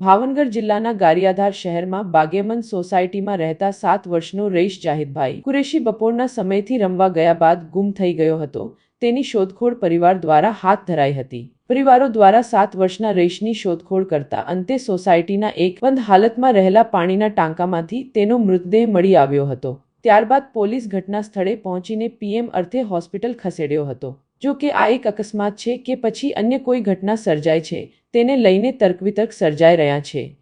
ભાવનગર જિલ્લાના ગારિયાધાર શહેરમાં બાગેમન સોસાયટીમાં રહેતા સાત વર્ષનો રઈશ જાહિદભાઈ કુરેશી બપોરના સમયથી રમવા ગયા બાદ ગુમ થઈ ગયો હતો. તેની શોધખોળ પરિવાર દ્વારા હાથ ધરાઈ હતી. પરિવારો દ્વારા સાત વર્ષના રઈશની શોધખોળ કરતા અંતે સોસાયટીના એક બંધ હાલતમાં રહેલા પાણીના ટાંકામાંથી તેનો મૃતદેહ મળી આવ્યો હતો. ત્યારબાદ પોલીસ ઘટના સ્થળે પહોંચીને પીએમ અર્થે હોસ્પિટલ ખસેડ્યો હતો. જો કે આ એક અકસ્માત છે કે પછી અન્ય કોઈ ઘટના સર્જાય છે, તેને લઈને તર્કવિતર્ક સર્જાઈ રહ્યા છે.